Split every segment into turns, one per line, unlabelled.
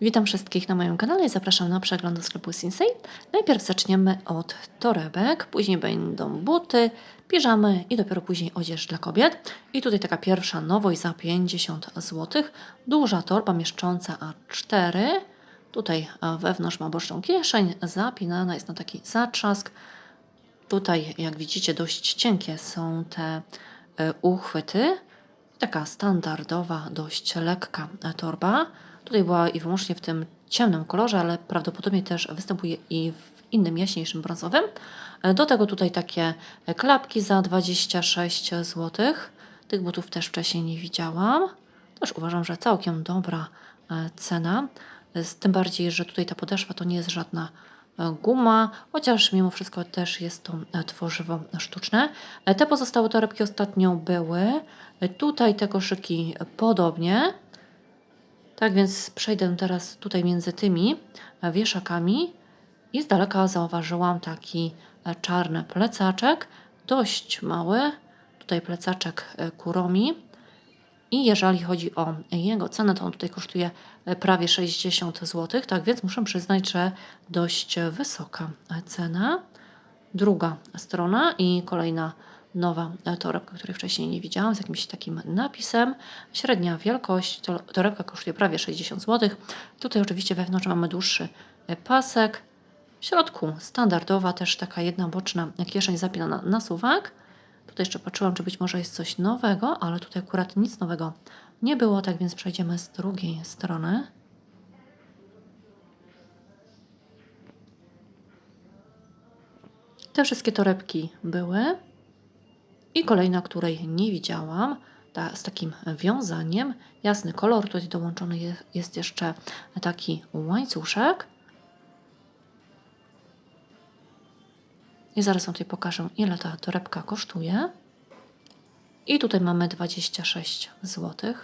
Witam wszystkich na moim kanale i zapraszam na przegląd do sklepu Sinsei. Najpierw zaczniemy od torebek, później będą buty, piżamy i dopiero później odzież dla kobiet. I tutaj taka pierwsza nowość za 50 zł. Duża torba mieszcząca A4. Tutaj e, wewnątrz ma boczną kieszeń, zapinana jest na taki zatrzask. Tutaj, jak widzicie, dość cienkie są te e, uchwyty. Taka standardowa, dość lekka torba. Tutaj była i wyłącznie w tym ciemnym kolorze, ale prawdopodobnie też występuje i w innym jaśniejszym brązowym. E, Do tego tutaj takie klapki za 26 zł. Tych butów też wcześniej nie widziałam. Też uważam, że całkiem dobra e, cena. E, Tym bardziej, że tutaj ta podeszwa to nie jest żadna guma, chociaż mimo wszystko też jest to tworzywo sztuczne. Te pozostałe torebki ostatnio były. Tutaj te koszyki podobnie. Tak więc przejdę teraz tutaj między tymi e, wieszakami i z daleka zauważyłam taki e, czarny plecaczek, dość mały. Tutaj plecaczek e, Kuromi. I jeżeli chodzi o jego cenę, to on tutaj kosztuje prawie 60 zł, tak więc muszę przyznać, że dość wysoka cena. Druga strona i kolejna nowa e, torebka, której wcześniej nie widziałam, z jakimś takim napisem. Średnia wielkość, to- torebka kosztuje prawie 60 zł. Tutaj oczywiście wewnątrz mamy dłuższy e, pasek. W środku standardowa też taka jedna boczna kieszeń zapinana na suwak. Tutaj jeszcze patrzyłam, czy być może jest coś nowego, ale tutaj akurat nic nowego nie było, tak więc przejdziemy z drugiej strony. Te wszystkie torebki były. I kolejna, której nie widziałam, ta, z takim wiązaniem. Jasny kolor, tutaj dołączony je, jest jeszcze taki łańcuszek. I zaraz Wam tutaj pokażę, ile ta torebka kosztuje. I tutaj mamy 26 zł.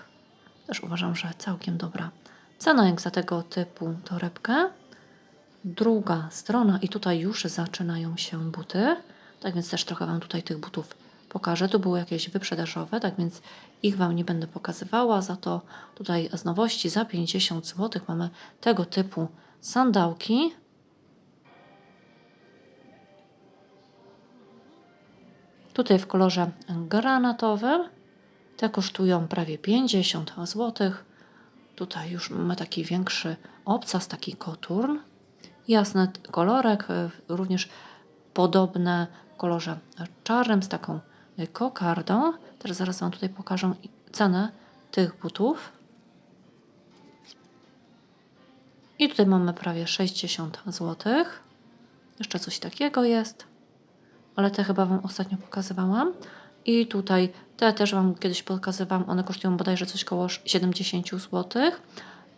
Też uważam, że całkiem dobra cena jak za tego typu torebkę. Druga strona i tutaj już zaczynają się buty. Tak więc też trochę Wam tutaj tych butów pokażę. Tu były jakieś wyprzedażowe, tak więc ich Wam nie będę pokazywała. Za to tutaj z nowości za 50 zł mamy tego typu sandałki. Tutaj w kolorze granatowym. Te kosztują prawie 50 zł. Tutaj już mamy taki większy obcas, taki koturn. Jasny kolorek, y, również podobne w kolorze czarnym z taką kokardą. Też zaraz Wam tutaj pokażę cenę tych butów. I tutaj mamy prawie 60 zł. Jeszcze coś takiego jest ale te chyba Wam ostatnio pokazywałam. I tutaj te też Wam kiedyś pokazywałam, one kosztują bodajże coś koło 70 zł.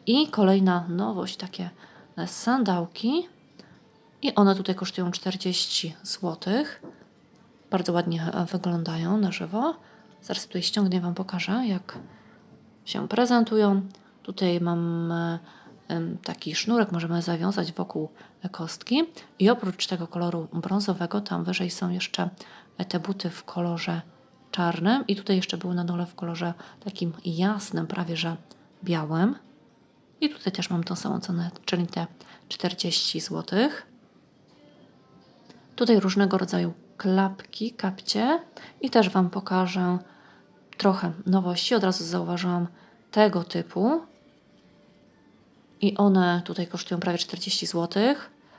I kolejna nowość, takie e, sandałki. I one tutaj kosztują 40 zł. Bardzo ładnie e, wyglądają na żywo. Zaraz tutaj ściągnie Wam pokażę, jak się prezentują. Tutaj mam e, taki sznurek, możemy zawiązać wokół kostki. I oprócz tego koloru brązowego, tam wyżej są jeszcze te buty w kolorze czarnym. I tutaj jeszcze były na dole w kolorze takim jasnym, prawie że białym. I tutaj też mam tą samą cenę, czyli te 40 zł. Tutaj różnego rodzaju klapki, kapcie i też Wam pokażę trochę nowości. Od razu zauważyłam tego typu. I one tutaj kosztują prawie 40 zł.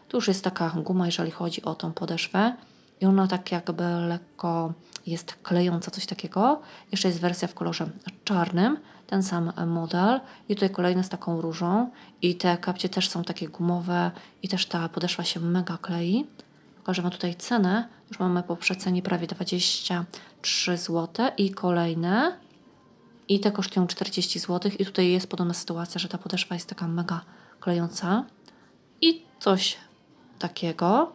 Tu już jest taka guma, jeżeli chodzi o tą podeszwę. I ona tak jakby lekko jest klejąca, coś takiego. Jeszcze jest wersja w kolorze czarnym, ten sam model. I tutaj kolejne z taką różą. I te kapcie też są takie gumowe i też ta podeszwa się mega klei. Pokażę Wam tutaj cenę. Już mamy po przecenie prawie 23 zł i kolejne. I te kosztują 40 zł. I tutaj jest podobna sytuacja, że ta podeszwa jest taka mega klejąca. I coś takiego.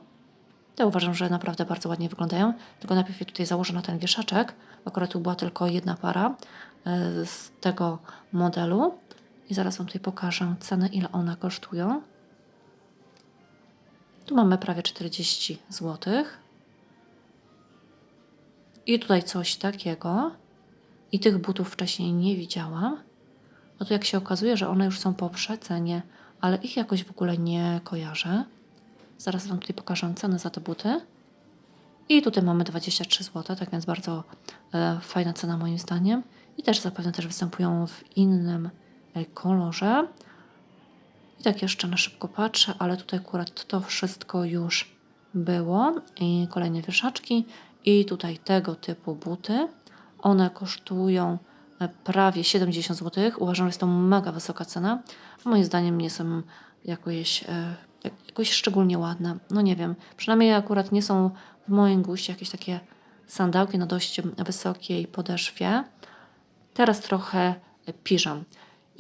Te uważam, że naprawdę bardzo ładnie wyglądają. Tylko najpierw je tutaj założę na ten wieszaczek. Akurat tu była tylko jedna para e, z tego modelu. I zaraz Wam tutaj pokażę cenę, ile one kosztują. Tu mamy prawie 40 zł. I tutaj coś takiego. I tych butów wcześniej nie widziałam. No to jak się okazuje, że one już są po przecenie ale ich jakoś w ogóle nie kojarzę. Zaraz Wam tutaj pokażę cenę za te buty. I tutaj mamy 23 zł, tak więc bardzo e, fajna cena moim zdaniem. I też zapewne też występują w innym e, kolorze. I tak jeszcze na szybko patrzę, ale tutaj akurat to wszystko już było. I kolejne wieszaczki. I tutaj tego typu buty. One kosztują e, prawie 70 zł. Uważam, że jest to mega wysoka cena. Moim zdaniem nie są jakoś, e, jak- jakoś szczególnie ładne. No nie wiem. Przynajmniej akurat nie są w moim guście jakieś takie sandałki na dość wysokiej podeszwie. Teraz trochę piżam.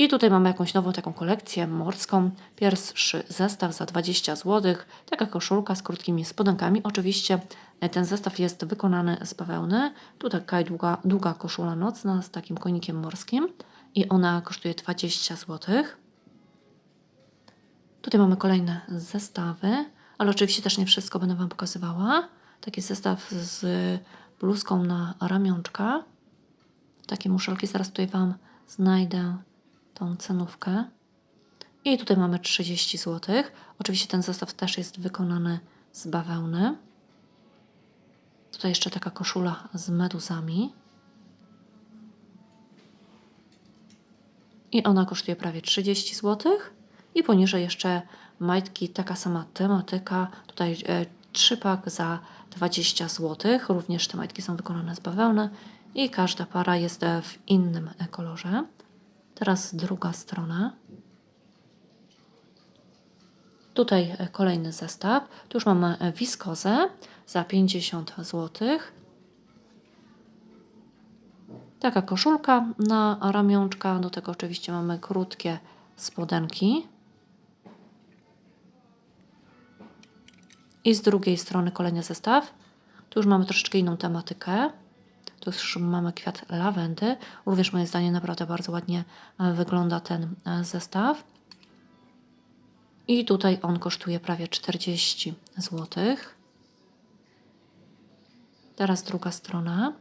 I tutaj mamy jakąś nową taką kolekcję morską. Pierwszy zestaw za 20 zł. Taka koszulka z krótkimi spodenkami. Oczywiście e, ten zestaw jest wykonany z bawełny. Tu taka długa, długa koszula nocna z takim konikiem morskim. I ona kosztuje 20 zł. Tutaj mamy kolejne zestawy, ale oczywiście też nie wszystko będę Wam pokazywała. Taki zestaw z bluzką na ramionczka. Takie muszelki, zaraz tutaj Wam znajdę tą cenówkę. I tutaj mamy 30 zł. Oczywiście ten zestaw też jest wykonany z bawełny. Tutaj jeszcze taka koszula z meduzami. I ona kosztuje prawie 30 zł. I poniżej jeszcze majtki, taka sama tematyka. Tutaj e, trzypak za 20 zł. Również te majtki są wykonane z bawełny. I każda para jest e, w innym kolorze. Teraz druga strona. Tutaj e, kolejny zestaw. Tu już mamy wiskozę za 50 zł. Taka koszulka na ramionczka. Do tego oczywiście mamy krótkie spodenki. I z drugiej strony kolejny zestaw. Tu już mamy troszeczkę inną tematykę. Tu już mamy kwiat lawendy. Również moim zdaniem naprawdę bardzo ładnie e, wygląda ten e, zestaw. I tutaj on kosztuje prawie 40 zł. Teraz druga strona.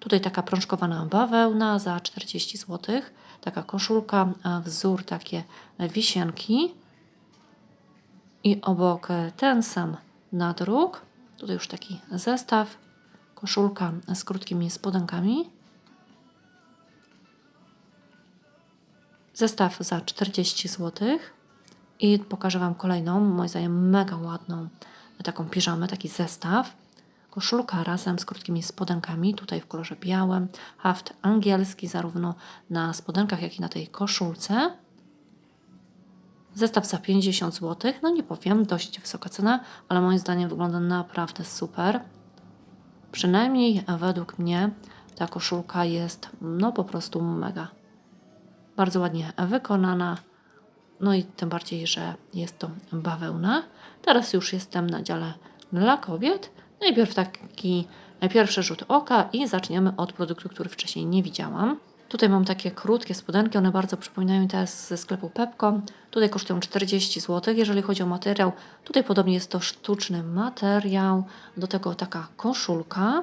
Tutaj taka prążkowana bawełna za 40 zł. Taka koszulka, a wzór takie wisienki. I obok e, ten sam nadruk. Tutaj już taki zestaw. Koszulka z krótkimi spodenkami. Zestaw za 40 zł. I pokażę Wam kolejną, moim zdaniem mega ładną taką piżamę, taki zestaw. Koszulka razem z krótkimi spodenkami, tutaj w kolorze białym. Haft angielski zarówno na spodenkach, jak i na tej koszulce. Zestaw za 50 zł. No nie powiem, dość wysoka cena, ale moim zdaniem wygląda naprawdę super. Przynajmniej według mnie ta koszulka jest no po prostu mega. Bardzo ładnie wykonana. No i tym bardziej, że jest to bawełna. Teraz już jestem na dziale dla kobiet. Najpierw taki pierwszy rzut oka i zaczniemy od produktu, który wcześniej nie widziałam. Tutaj mam takie krótkie spodenki, one bardzo przypominają te ze sklepu Pepko. Tutaj kosztują 40 zł. Jeżeli chodzi o materiał, tutaj podobnie jest to sztuczny materiał. Do tego taka koszulka.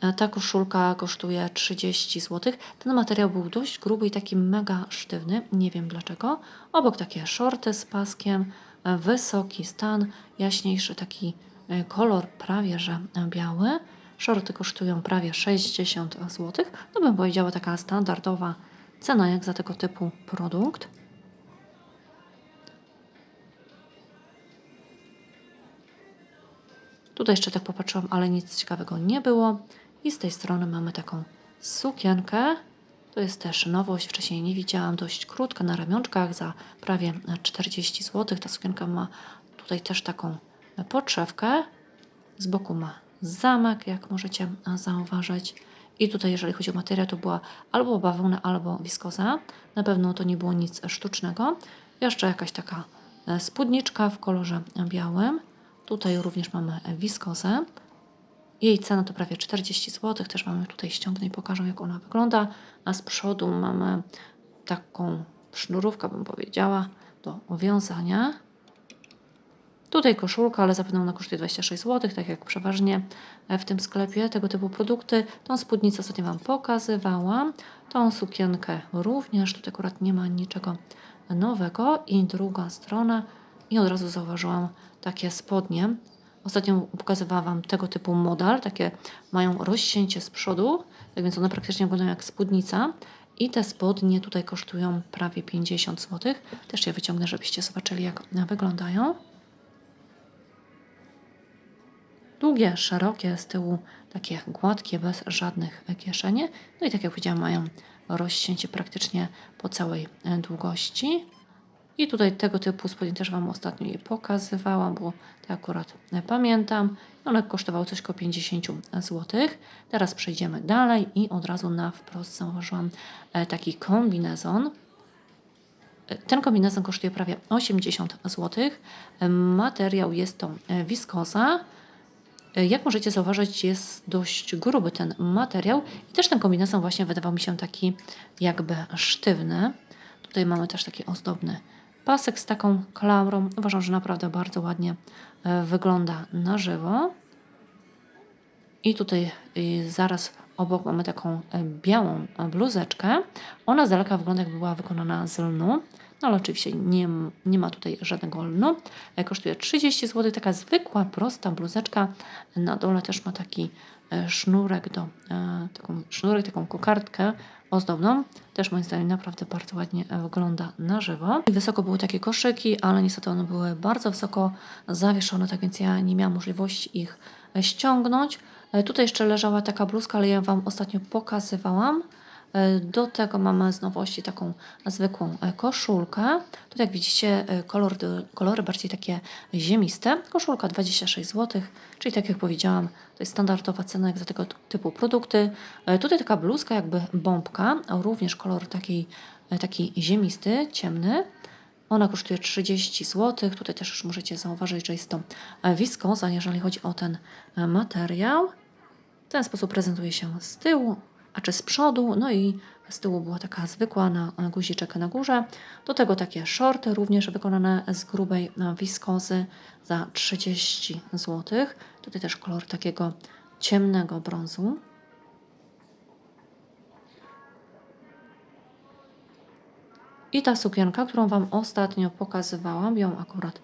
E, Ta koszulka kosztuje 30 zł. Ten materiał był dość gruby i taki mega sztywny. Nie wiem dlaczego. Obok takie shorty z paskiem, e, wysoki stan, jaśniejszy taki e, kolor prawie że biały. Shorty kosztują prawie 60 zł. To bym powiedziała taka standardowa cena jak za tego typu produkt. Tutaj jeszcze tak popatrzyłam, ale nic ciekawego nie było. I z tej strony mamy taką sukienkę. To jest też nowość, wcześniej nie widziałam, dość krótka na ramionczkach za prawie 40 zł. Ta sukienka ma tutaj też taką podszewkę. Z boku ma zamek, jak możecie zauważyć. I tutaj, jeżeli chodzi o materiał, to była albo bawełna, albo wiskoza. Na pewno to nie było nic sztucznego. Jeszcze jakaś taka e, spódniczka w kolorze białym. Tutaj również mamy wiskozę. Jej cena to prawie 40 zł. Też mamy tutaj ściągnę i pokażę, jak ona wygląda. A z przodu mamy taką sznurówkę, bym powiedziała, do wiązania. Tutaj koszulka, ale zapewne ona kosztuje 26 zł, tak jak przeważnie w tym sklepie tego typu produkty. Tą spódnicę ostatnio Wam pokazywałam. Tą sukienkę również. Tutaj akurat nie ma niczego nowego i druga strona i od razu zauważyłam takie spodnie. Ostatnio pokazywałam Wam tego typu model, takie mają rozcięcie z przodu, tak więc one praktycznie wyglądają jak spódnica i te spodnie tutaj kosztują prawie 50 zł. Też je wyciągnę, żebyście zobaczyli jak wyglądają. Długie, szerokie, z tyłu takie gładkie, bez żadnych kieszeni. No i tak jak powiedziałam, mają rozcięcie praktycznie po całej e, długości. I tutaj tego typu spodnie też Wam ostatnio je pokazywałam, bo te akurat e, pamiętam. One kosztowały coś około 50 zł. Teraz przejdziemy dalej i od razu na wprost zauważyłam e, taki kombinezon. Ten kombinezon kosztuje prawie 80 zł. Materiał jest to wiskoza. Jak możecie zauważyć, jest dość gruby ten materiał i też ten kombinezon właśnie wydawał mi się taki jakby sztywny. Tutaj mamy też taki ozdobny pasek z taką klamrą. Uważam, że naprawdę bardzo ładnie e, wygląda na żywo. I tutaj zaraz obok mamy taką e, białą bluzeczkę. Ona z daleka wygląda jakby była wykonana z lnu. No ale oczywiście nie, nie ma tutaj żadnego lnu. E, kosztuje 30 zł. Taka zwykła, prosta bluzeczka. Na dole też ma taki e, sznurek do, e, taką sznurek, taką kokardkę ozdobną. Też moim zdaniem naprawdę bardzo ładnie wygląda na żywo. Wysoko były takie koszyki, ale niestety one były bardzo wysoko zawieszone, tak więc ja nie miałam możliwości ich ściągnąć. Tutaj jeszcze leżała taka bluzka, ale ja Wam ostatnio pokazywałam. E, do tego mamy z nowości taką zwykłą e, koszulkę. Tu jak widzicie e, kolor, kolory bardziej takie ziemiste. Koszulka 26 zł, czyli tak jak powiedziałam, to jest standardowa cena jak za tego typu produkty. Tutaj taka bluzka jakby bombka, również kolor taki, taki ziemisty, ciemny. Ona kosztuje 30 zł. Tutaj też już możecie zauważyć, że jest to wiskoza, jeżeli chodzi o ten materiał. W ten sposób prezentuje się z tyłu a czy z przodu, no i z tyłu była taka zwykła na guziczek na górze. Do tego takie shorty, również wykonane z grubej wiskozy za 30 zł. Tutaj też kolor takiego ciemnego brązu. I ta sukienka, którą Wam ostatnio pokazywałam, ją akurat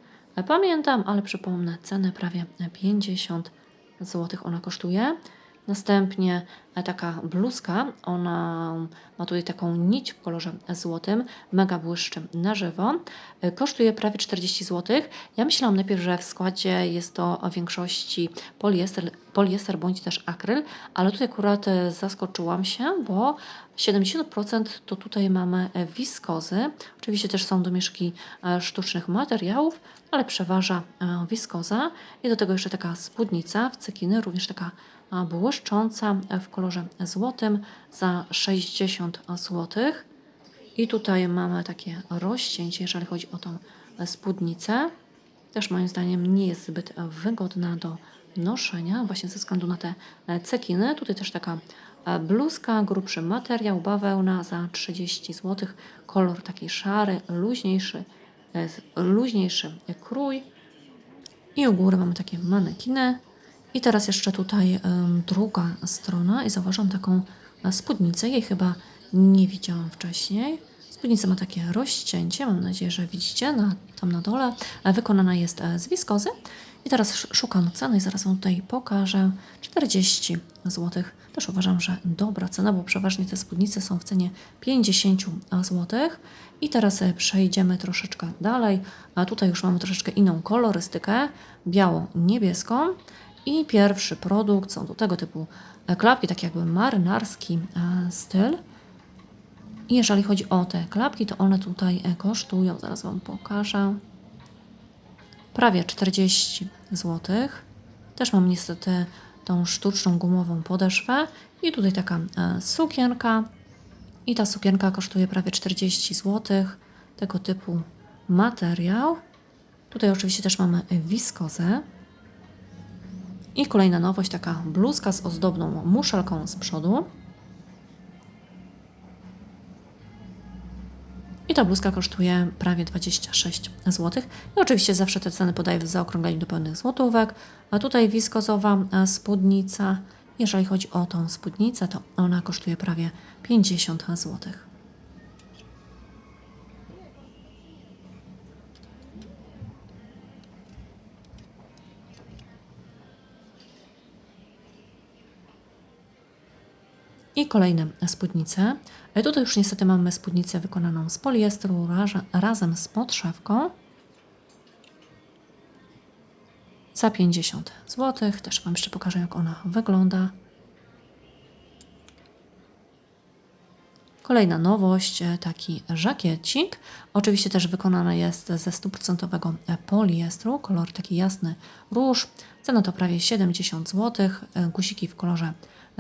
pamiętam, ale przypomnę, cenę prawie 50 zł ona kosztuje. Następnie taka bluzka, ona ma tutaj taką nić w kolorze złotym, mega błyszczy na żywo. Kosztuje prawie 40 zł. Ja myślałam najpierw, że w składzie jest to w większości poliester, poliester bądź też akryl, ale tutaj akurat zaskoczyłam się, bo 70% to tutaj mamy wiskozy. Oczywiście też są domieszki sztucznych materiałów, ale przeważa wiskoza. I do tego jeszcze taka spódnica w cekiny, również taka błyszcząca w kolorze złotym za 60 zł. I tutaj mamy takie rozcięcie, jeżeli chodzi o tą spódnicę. Też moim zdaniem nie jest zbyt wygodna do noszenia, właśnie ze względu na te cekiny. Tutaj też taka bluzka, grubszy materiał, bawełna za 30 zł. Kolor taki szary, luźniejszy, luźniejszy krój. I u góry mamy takie manekiny i teraz jeszcze tutaj druga strona i zauważam taką e, spódnicę. Jej chyba nie widziałam wcześniej. Spódnica ma takie rozcięcie, mam nadzieję, że widzicie na, tam na dole. E, wykonana jest e, z wiskozy. I teraz szukam ceny i zaraz Wam tutaj pokażę. 40 zł. Też uważam, że dobra cena, bo przeważnie te spódnice są w cenie 50 zł. I teraz przejdziemy troszeczkę dalej. A tutaj już mamy troszeczkę inną kolorystykę, biało-niebieską. I pierwszy produkt są do tego typu e, klapki, tak jakby marynarski e, styl. I jeżeli chodzi o te klapki, to one tutaj e, kosztują, zaraz Wam pokażę, prawie 40 zł. Też mam niestety tą sztuczną gumową podeszwę i tutaj taka sukienka. I ta sukienka kosztuje prawie 40 zł. Tego typu materiał. Tutaj oczywiście też mamy wiskozę. I kolejna nowość, taka bluzka z ozdobną muszelką z przodu. I ta bluzka kosztuje prawie 26 zł. I oczywiście zawsze te ceny podaję w zaokrągleniu do pełnych złotówek. A tutaj wiskozowa e, spódnica. Jeżeli chodzi o tą spódnicę, to ona kosztuje prawie 50 zł. I kolejne spódnice. E, Tutaj już niestety mamy spódnicę wykonaną z poliestru razem z podszewką. Za 50 zł. Też Wam jeszcze pokażę, jak ona wygląda. Kolejna nowość, e, taki żakiecik. Oczywiście też wykonany jest ze 100% poliestru, kolor taki jasny róż. Cena to prawie 70 zł. E, Guziki w kolorze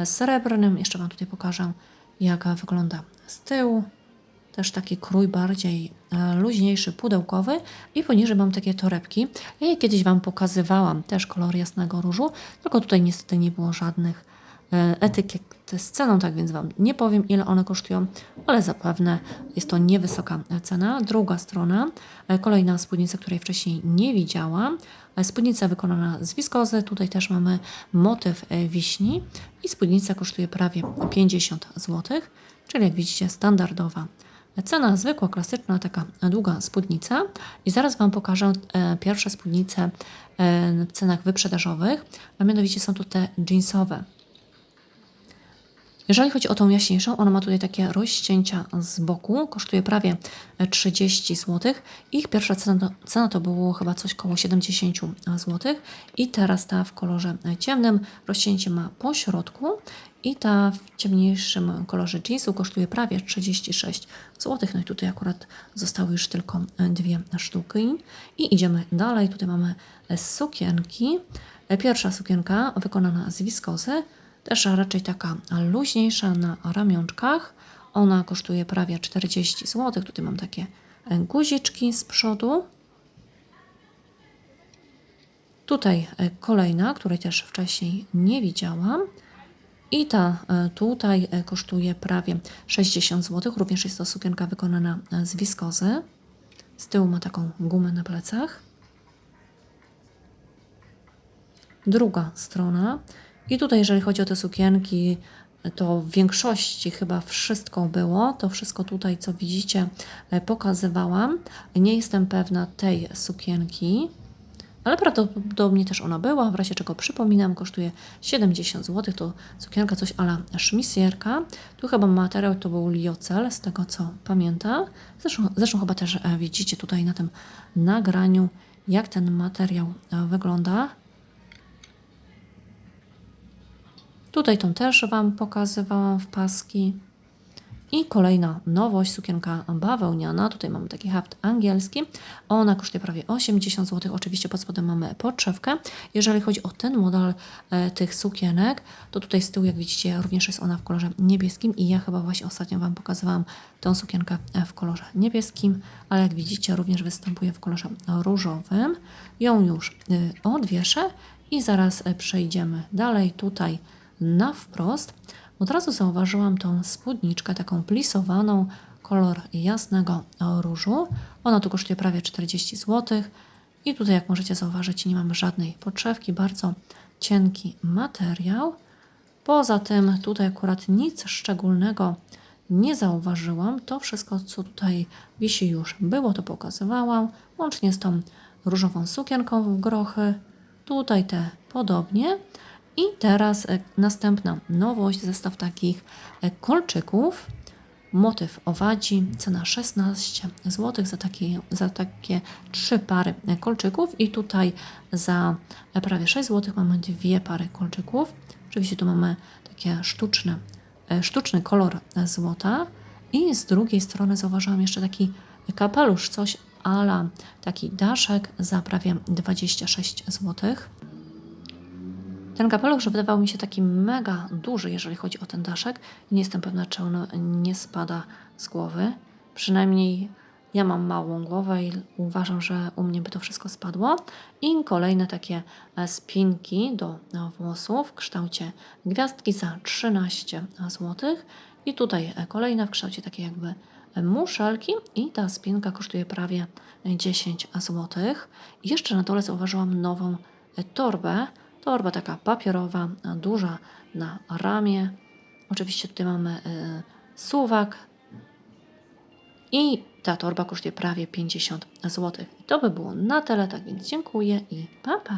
srebrnym. Jeszcze Wam tutaj pokażę, jak wygląda z tyłu. Też taki krój bardziej e, luźniejszy, pudełkowy i poniżej mam takie torebki. Ja je kiedyś Wam pokazywałam, też kolor jasnego różu, tylko tutaj niestety nie było żadnych e, etykiet z ceną, tak więc Wam nie powiem, ile one kosztują, ale zapewne jest to niewysoka cena. Druga strona, e, kolejna spódnica, której wcześniej nie widziałam. Spódnica wykonana z wiskozy, tutaj też mamy motyw e, wiśni i spódnica kosztuje prawie 50 zł, czyli jak widzicie standardowa Cena zwykła, klasyczna, taka długa spódnica. I zaraz Wam pokażę e, pierwsze spódnice e, w cenach wyprzedażowych, a mianowicie są to te jeansowe. Jeżeli chodzi o tą jaśniejszą, ona ma tutaj takie rozcięcia z boku, kosztuje prawie 30 zł. Ich pierwsza cena to, cena to było chyba coś koło 70 zł. I teraz ta w kolorze ciemnym rozcięcie ma po środku i ta w ciemniejszym kolorze jeansu kosztuje prawie 36 zł. No i tutaj akurat zostały już tylko dwie sztuki. I idziemy dalej. Tutaj mamy sukienki. Pierwsza sukienka wykonana z wiskozy, też raczej taka luźniejsza na ramionczkach. Ona kosztuje prawie 40 zł. Tutaj mam takie guziczki z przodu. Tutaj e, kolejna, której też wcześniej nie widziałam. I ta e, tutaj e, kosztuje prawie 60 zł. Również jest to sukienka wykonana e, z wiskozy. Z tyłu ma taką gumę na plecach. Druga strona. I tutaj, jeżeli chodzi o te sukienki, to w większości chyba wszystko było. To wszystko tutaj, co widzicie, e, pokazywałam. Nie jestem pewna tej sukienki. Ale prawdopodobnie też ona była, w razie czego przypominam, kosztuje 70 zł. To sukienka coś ala szmisierka. Tu chyba materiał to był liocel, z tego co pamiętam. Zresztą, zresztą chyba też e, widzicie tutaj na tym nagraniu, jak ten materiał e, wygląda. Tutaj tą też Wam pokazywałam w paski. I kolejna nowość, sukienka bawełniana. Tutaj mamy taki haft angielski. Ona kosztuje prawie 80 zł. Oczywiście pod spodem mamy podszewkę. Jeżeli chodzi o ten model e, tych sukienek, to tutaj z tyłu, jak widzicie, również jest ona w kolorze niebieskim. I ja chyba właśnie ostatnio Wam pokazywałam tą sukienkę e, w kolorze niebieskim, ale jak widzicie, również występuje w kolorze różowym. Ją już y, odwieszę i zaraz e, przejdziemy dalej. Tutaj na wprost. Od razu zauważyłam tą spódniczkę, taką plisowaną, kolor jasnego różu. Ona tu kosztuje prawie 40 zł. I tutaj, jak możecie zauważyć, nie mamy żadnej podszewki, bardzo cienki materiał. Poza tym, tutaj akurat nic szczególnego nie zauważyłam. To wszystko, co tutaj wisi, już było, to pokazywałam, łącznie z tą różową sukienką w grochy. Tutaj te podobnie. I teraz e, następna nowość, zestaw takich e, kolczyków. Motyw owadzi, cena 16 zł za takie, za takie trzy pary e, kolczyków i tutaj za prawie 6 zł mamy dwie pary kolczyków. Oczywiście tu mamy takie sztuczne, sztuczny kolor złota i z drugiej strony zauważyłam jeszcze taki kapelusz, coś ala taki daszek za prawie 26 zł. Ten kapelusz wydawał mi się taki mega duży, jeżeli chodzi o ten daszek. Nie jestem pewna, czy on nie spada z głowy. Przynajmniej ja mam małą głowę i uważam, że u mnie by to wszystko spadło. I kolejne takie e, spinki do e, włosów w kształcie gwiazdki za 13 zł. I tutaj e, kolejna w kształcie takiej jakby muszelki i ta spinka kosztuje prawie 10 zł. I jeszcze na dole zauważyłam nową torbę Torba taka papierowa, duża na ramię. Oczywiście tutaj mamy y, suwak. I ta torba kosztuje prawie 50 zł. I to by było na tyle, tak więc dziękuję i pa pa!